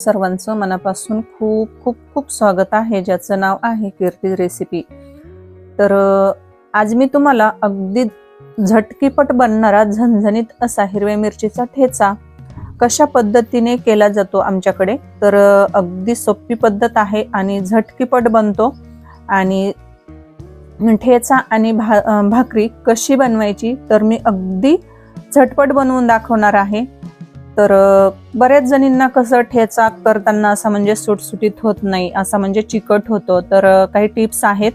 सर्वांचं मनापासून खूप खूप खूप स्वागत आहे ज्याचं नाव आहे कीर्ती रेसिपी तर आज मी तुम्हाला अगदी झटकीपट बनणारा झणझणीत असा हिरव्या मिरचीचा ठेचा कशा पद्धतीने केला जातो आमच्याकडे? तर अगदी सोपी पद्धत आहे आणि झटकीपट बनतो. आणि ठेचा आणि भा भाकरी कशी बनवायची तर मी अगदी झटपट बनवून दाखवणार आहे. तर बऱ्याच जणींना कसं ठेचा करताना असं म्हणजे सुटसुटीत होत नाही असा म्हणजे चिकट होतो. तर काही टिप्स आहेत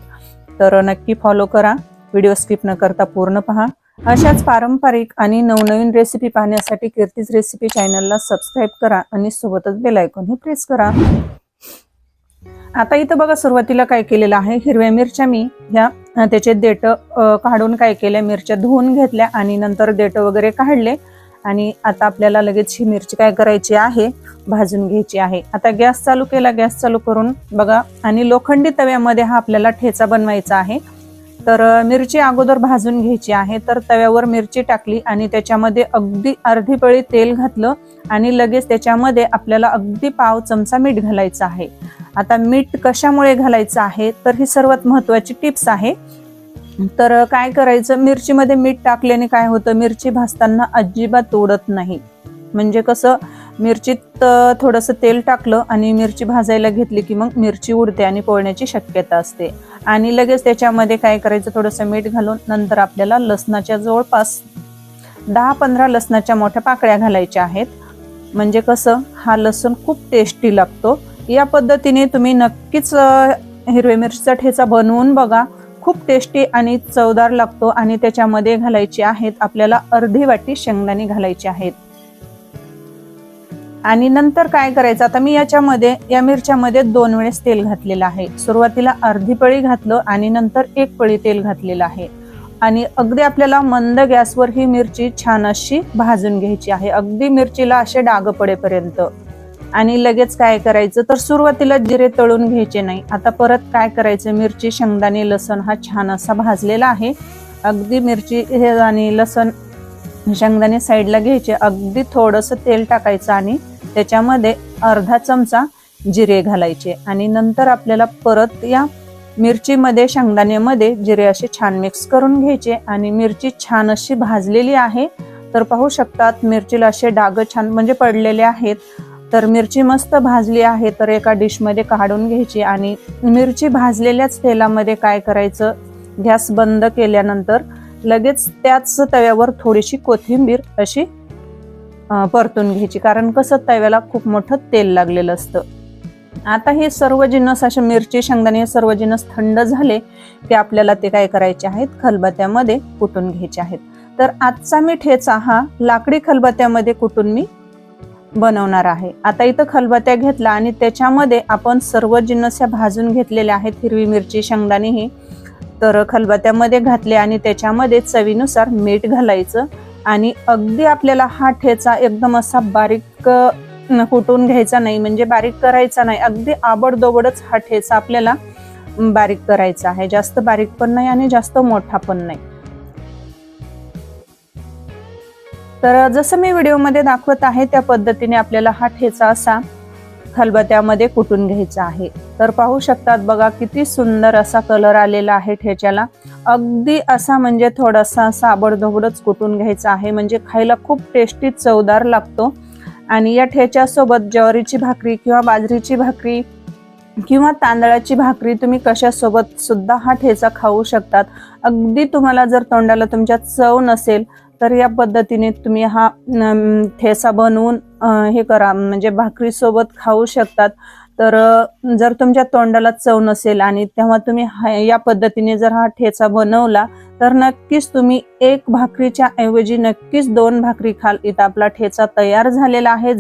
तर नक्की फॉलो करा. व्हिडिओ स्किप न करता पूर्ण पहा. अशाच पारंपरिक आणि नवनवीन रेसिपी पाहण्यासाठी कीर्तीज रेसिपी चॅनलला सबस्क्राईब करा आणि सोबतच बेल आयकॉनही प्रेस करा. आता इथं बघा सुरुवातीला काय केलेलं आहे. हिरव्या मिरच्या मी ह्या त्याचे देठ काढून काय केल्या मिरच्या धुवून घेतल्या आणि नंतर देठ वगैरे काढले. आणि आता आपल्याला लगेच ही मिरची काय करायची आहे भाजून घ्यायची आहे. आता गॅस चालू केला गॅस चालू करून बघा आणि लोखंडी तव्यामध्ये हा आपल्याला ठेचा बनवायचा आहे. तर मिरची अगोदर भाजून घ्यायची आहे तर तव्यावर मिरची टाकली आणि त्याच्यामध्ये अगदी अर्धी पळी तेल घातलं आणि लगेच त्याच्यामध्ये आपल्याला अगदी पाव चमचा मीठ घालायचं आहे. आता मीठ कशामुळे घालायचं आहे तर ही सर्वात महत्वाची टिप्स आहे. तर काय करायचं? मिरचीमध्ये मीठ टाकल्याने काय होतं? मिरची भाजताना अजिबात उडत नाही. म्हणजे कसं? मिरचीत थोडंसं तेल टाकलं आणि मिरची भाजायला घेतली की मग मिरची उडते आणि पोळण्याची शक्यता असते. आणि लगेच त्याच्यामध्ये काय करायचं? थोडंसं मीठ घालून नंतर आपल्याला लसणाच्या जवळपास दहा पंधरा लसणाच्या मोठ्या पाकळ्या घालायच्या आहेत. म्हणजे कसं? हा लसूण खूप टेस्टी लागतो. या पद्धतीने तुम्ही नक्कीच हिरवे हिरव्या मिरचीचा ठेचा बनवून बघा. खूप टेस्टी आणि चवदार लागतो आणि त्याच्यामध्ये घालायचे आहेत आपल्याला अर्धी वाटी शेंगदाणे घालायचे आहेत. आणि नंतर काय करायचं? आता मी याच्यामध्ये या मिरच्यामध्ये दोन वेळेस तेल घातलेलं आहे. सुरुवातीला अर्धी पळी घातलं आणि नंतर एक पळी तेल घातलेलं आहे. आणि अगदी आपल्याला मंद गॅसवर ही मिरची छान अशी भाजून घ्यायची आहे. अगदी मिरचीला असे डाग पडेपर्यंत. आणि लगेच काय करायचं? तर सुरुवातीला जिरे तळून घ्यायचे नाही. आता परत काय करायचं? मिरची शेंगदाणे लसण हा छान असा भाजलेला आहे. अगदी मिरची हे आणि लसण शेंगदाणे साईडला घ्यायचे. अगदी थोडंसं तेल टाकायचं आणि त्याच्यामध्ये अर्धा चमचा जिरे घालायचे. आणि नंतर आपल्याला परत या मिरचीमध्ये शेंगदाण्यामध्ये जिरे असे छान मिक्स करून घ्यायचे. आणि मिरची छान अशी भाजलेली आहे. तर पाहू शकतात मिरचीला असे डाग छान म्हणजे पडलेले आहेत. तर मिरची मस्त भाजली आहे तर एका डिशमध्ये काढून घ्यायची आणि मिरची भाजलेल्याच तेलामध्ये काय करायचं? गॅस बंद केल्यानंतर लगेच त्याच तव्यावर थोडीशी कोथिंबीर अशी परतून घ्यायची. कारण कसं तव्याला खूप मोठं तेल लागलेलं असतं. आता हे सर्व जिन्नस असे मिरची शेंगदाणे हे सर्व जिन्नस थंड झाले की आपल्याला ते काय करायचे आहेत? खलबत्यामध्ये कुटून घ्यायचे आहेत. तर आजचा मी ठेचा हा लाकडी खलबत्यामध्ये कुटून मी बनवणार आहे. आता इथं खलबत्या घेतला आणि त्याच्यामध्ये आपण सर्व जिन्नस्या भाजून घेतलेल्या आहेत. हिरवी मिरची शेंगदाणे ही तर खलबत्यामध्ये घातले आणि त्याच्यामध्ये चवीनुसार मीठ घालायचं. आणि अगदी आपल्याला हा ठेचा एकदम असा बारीक कुटून घ्यायचा नाही. म्हणजे बारीक करायचा नाही. अगदी आबडदोबडच हा ठेचा आपल्याला बारीक करायचा आहे. जास्त बारीक पण नाही आणि जास्त मोठा पण नाही. तर जसं मी व्हिडिओमध्ये दाखवत आहे त्या पद्धतीने आपल्याला हा ठेचा असा खलबत्यामध्ये कुटून घ्यायचा आहे. तर पाहू शकतात बघा किती सुंदर असा कलर आलेला आहे ठेच्याला. अगदी असा म्हणजे थोडासा साबडधोबडच कुटून घ्यायचा आहे. म्हणजे खायला खूप टेस्टी चवदार लागतो. आणि या ठेच्यासोबत ज्वारीची भाकरी किंवा बाजरीची भाकरी किंवा तांदळाची भाकरी तुम्ही कशासोबत सुद्धा हा ठेचा खाऊ शकतात. अगदी तुम्हाला जर तोंडाला तुमच्या चव नसेल तर या पद्धतीने तुम्ही हा ठेसा ठेचा बनवून हे करा. म्हणजे भाकरीसोबत खाऊ शकतात. तर जर तुमच्या तोंडाला चव नसेल आणि तेव्हा तुम्ही या पद्धतीने जर हा ठेचा बनवला तर नक्कीच तुम्ही एक भाकरीच्या ऐवजी नक्कीच दोन भाकरी खाल. इथं आपला ठेचा तयार झालेला आहे.